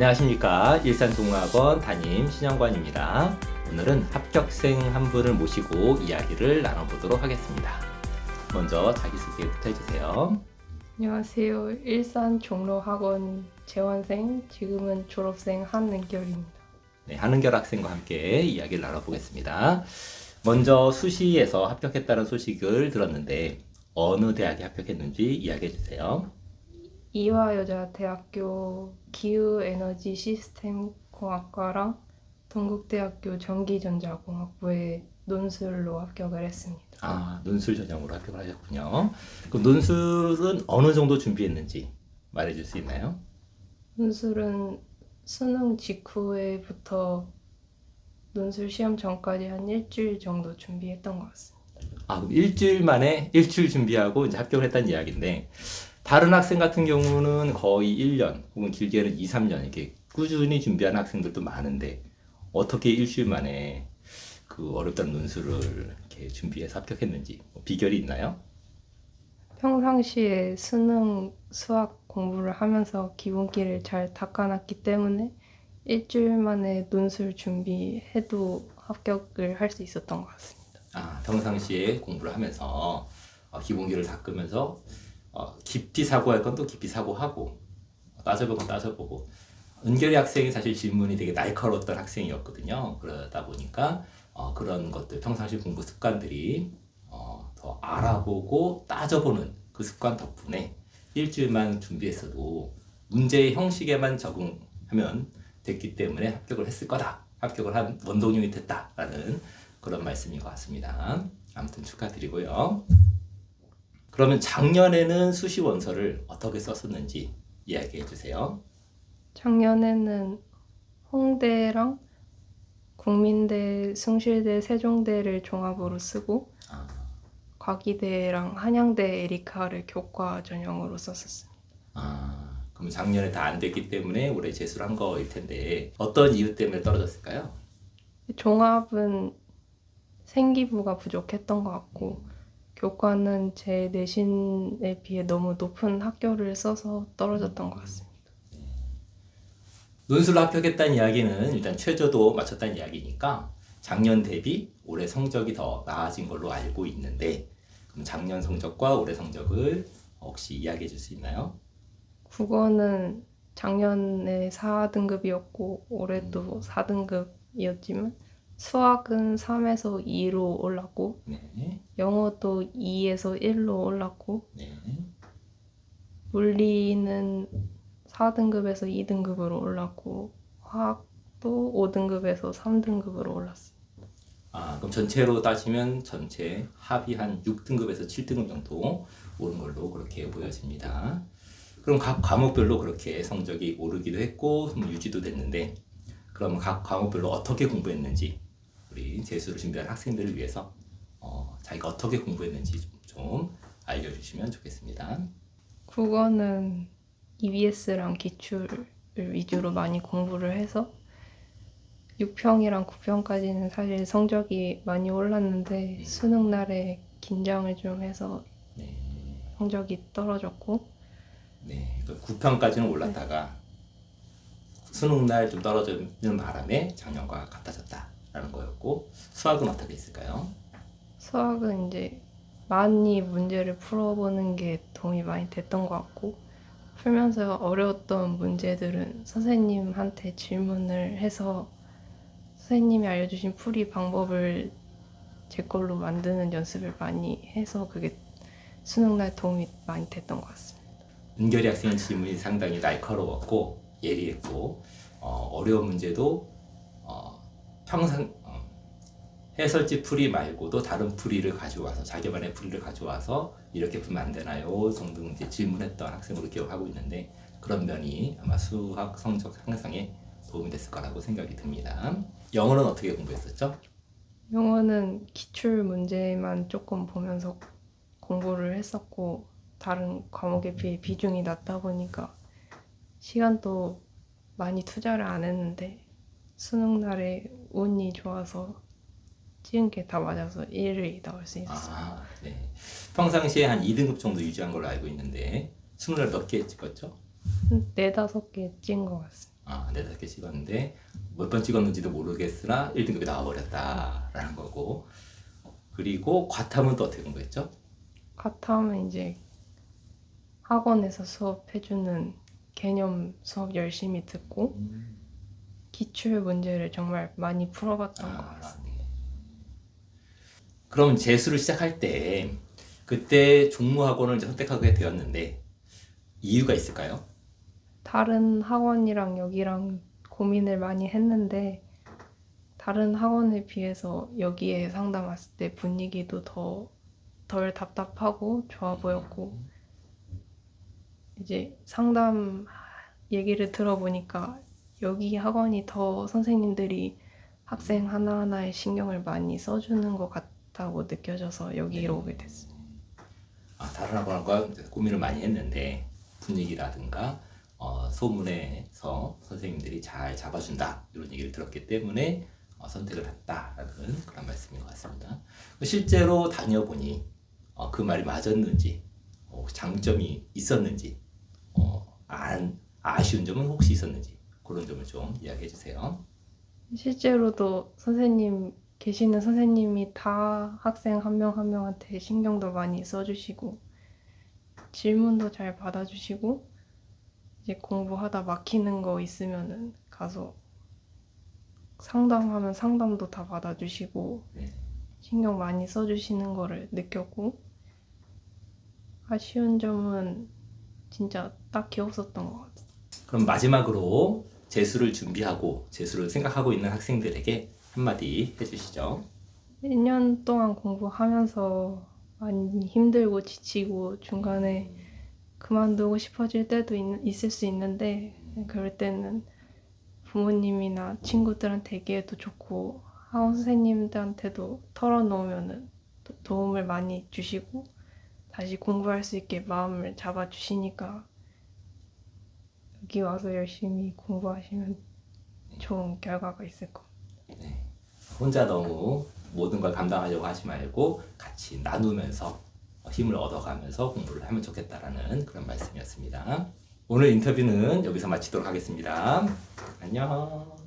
안녕하십니까 일산동학원 담임 신영관입니다. 오늘은 합격생 한 분을 모시고 이야기를 나눠보도록 하겠습니다. 먼저 자기소개부터 해주세요. 안녕하세요. 일산 종로학원 재원생, 지금은 졸업생 한은결입니다. 네, 한은결 학생과 함께 이야기를 나눠보겠습니다. 먼저 수시에서 합격했다는 소식을 들었는데 어느 대학에 합격했는지 이야기해 주세요. 이화여자대학교 기후에너지 시스템 공학과랑 동국대학교 전기전자공학부에 논술로 합격을 했습니다. 아, 논술 전형으로 합격을 하셨군요. 그럼 논술은 어느 정도 준비했는지 말해줄 수 있나요? 논술은 수능 직후에부터 논술 시험 전까지 한 일주일 정도 준비했던 것 같습니다. 아, 그럼 일주일 만에 일주일 준비하고 이제 합격을 했다는 이야기인데 다른 학생 같은 경우는 거의 1년 혹은 길게는 2, 3년 이렇게 꾸준히 준비하는 학생들도 많은데 어떻게 일주일 만에 그 어렵다는 논술을 이렇게 준비해서 합격했는지 뭐 비결이 있나요? 평상시에 수능, 수학 공부를 하면서 기본기를 잘 닦아놨기 때문에 일주일 만에 논술 준비해도 합격을 할 수 있었던 것 같습니다. 아, 평상시에 공부를 하면서 어, 기본기를 닦으면서 어, 깊이 사고할 건 또 깊이 사고하고 따져볼 건 따져보고 은결이 학생이 사실 질문이 되게 날카로웠던 학생이었거든요. 그러다 보니까 어, 그런 것들 평상시 공부 습관들이 어, 더 알아보고 따져보는 그 습관 덕분에 일주일만 준비했어도 문제의 형식에만 적응하면 됐기 때문에 합격을 했을 거다. 합격을 한 원동력이 됐다라는 그런 말씀인 것 같습니다. 아무튼 축하드리고요. 그러면 작년에는 수시 원서를 어떻게 썼었는지 이야기해 주세요. 작년에는 홍대랑 국민대, 숭실대, 세종대를 종합으로 쓰고 아, 과기대랑 한양대 에리카를 교과 전형으로 썼었습니다. 아, 그럼 작년에 다 안 됐기 때문에 올해 재수를 한 거일 텐데 어떤 이유 때문에 떨어졌을까요? 종합은 생기부가 부족했던 것 같고 교과는 제 내신에 비해 너무 높은 학교를 써서 떨어졌던 것 같습니다. 논술로 합격했다는 이야기는 일단 최저도 맞췄다는 이야기니까 작년 대비 올해 성적이 더 나아진 걸로 알고 있는데 그럼 작년 성적과 올해 성적을 혹시 이야기해 줄 수 있나요? 국어는 작년에 4등급이었고 올해도 4등급이었지만 수학은 3에서 2로 올랐고 네, 영어도 2에서 1로 올랐고 네. 물리는 4등급에서 2등급으로 올랐고 화학도 5등급에서 3등급으로 올랐어요. 아, 그럼 전체로 따지면 전체 합이 한 6등급에서 7등급 정도 오른 걸로 그렇게 보여집니다. 그럼 각 과목별로 그렇게 성적이 오르기도 했고 뭐 유지도 됐는데 그럼 각 과목별로 어떻게 공부했는지 우리 재수를 준비한 학생들을 위해서 어, 자기가 어떻게 공부했는지 좀, 좀 알려주시면 좋겠습니다. 국어는 EBS랑 기출을 위주로 많이 공부를 해서 6평이랑 9평까지는 사실 성적이 많이 올랐는데 수능 날에 긴장을 좀 해서 네, 성적이 떨어졌고. 네, 그 9평까지는 올랐다가 수능 날 좀 떨어지는 바람에 작년과 같아졌다 라는 거였고 수학은 어떻게 했을까요? 수학은 이제 많이 문제를 풀어보는 게 도움이 많이 됐던 것 같고 풀면서 어려웠던 문제들은 선생님한테 질문을 해서 선생님이 알려주신 풀이 방법을 제 걸로 만드는 연습을 많이 해서 그게 수능날 도움이 많이 됐던 것 같습니다. 은결이 학생의 질문이 상당히 날카로웠고 예리했고 어, 려운 문제도 어, 평상 어, 해설지 풀이 말고도 다른 풀이를 가져와서 자기만의 풀이를 가져와서 이렇게 풀면 안 되나요? 등등 이제 질문했던 학생으로 기억하고 있는데 그런 면이 아마 수학 성적 향상에 도움이 됐을 거라고 생각이 듭니다. 영어는 어떻게 공부했었죠? 영어는 기출 문제만 조금 보면서 공부를 했었고 다른 과목에 비해 비중이 낮다 보니까 시간도 많이 투자를 안 했는데 수능 날에 운이 좋아서 찍은 게 다 맞아서 1위 나올 수 있었어요. 아, 네. 평상시에 한 2등급 정도 유지한 걸로 알고 있는데 수능날 몇개 찍었죠? 한 네다섯 개 찍은 것 같습니다. 아, 네다섯 개 찍었는데 몇 번 찍었는지도 모르겠으나 1등급이 나와버렸다라는 거고 그리고 과탐은 또 어떻게 된 거였죠? 과탐은 이제 학원에서 수업해주는 개념 수업 열심히 듣고 기출 문제를 정말 많이 풀어봤던 것. 아, 네. 그럼 재수를 시작할 때 그때 종무학원을 이제 선택하게 되었는데 이유가 있을까요? 다른 학원이랑 여기랑 고민을 많이 했는데 다른 학원에 비해서 여기에 상담 왔을 때 분위기도 더 덜 답답하고 좋아 보였고 이제 상담 얘기를 들어보니까 여기 학원이 더 선생님들이 학생 하나하나에 신경을 많이 써주는 것 같다고 느껴져서 여기로 오게 됐어요. 아, 다른 학원과 고민을 많이 했는데 분위기라든가 어, 소문에서 선생님들이 잘 잡아준다 이런 얘기를 들었기 때문에 어, 선택을 했다라는 그런 말씀인 것 같습니다. 실제로 다녀보니 어, 그 말이 맞았는지 어, 장점이 있었는지 어, 안, 아쉬운 점은 혹시 있었는지 그런 점을 좀 이야기해 주세요. 실제로도 선생님 계시는 선생님이 다 학생 한 명 한 명한테 신경도 많이 써주시고 질문도 잘 받아주시고 이제 공부하다 막히는 거 있으면은 가서 상담하면 상담도 다 받아주시고 네. 신경 많이 써주시는 거를 느꼈고 아쉬운 점은 진짜 딱히 없었던 것 같아요. 그럼 마지막으로 재수를 준비하고 재수를 생각하고 있는 학생들에게 한마디 해주시죠. 1년 동안 공부하면서 많이 힘들고 지치고 중간에 그만두고 싶어질 때도 있, 있을 수 있는데 그럴 때는 부모님이나 친구들한테 얘기해도 좋고 학원 선생님들한테도 털어놓으면 도움을 많이 주시고 다시 공부할 수 있게 마음을 잡아주시니까 여기 와서 열심히 공부하시면 좋은 결과가 있을 겁니다. 혼자 너무 모든 걸 감당하려고 하지 말고 같이 나누면서 힘을 얻어가면서 공부를 하면 좋겠다라는 그런 말씀이었습니다. 오늘 인터뷰는 여기서 마치도록 하겠습니다. 안녕.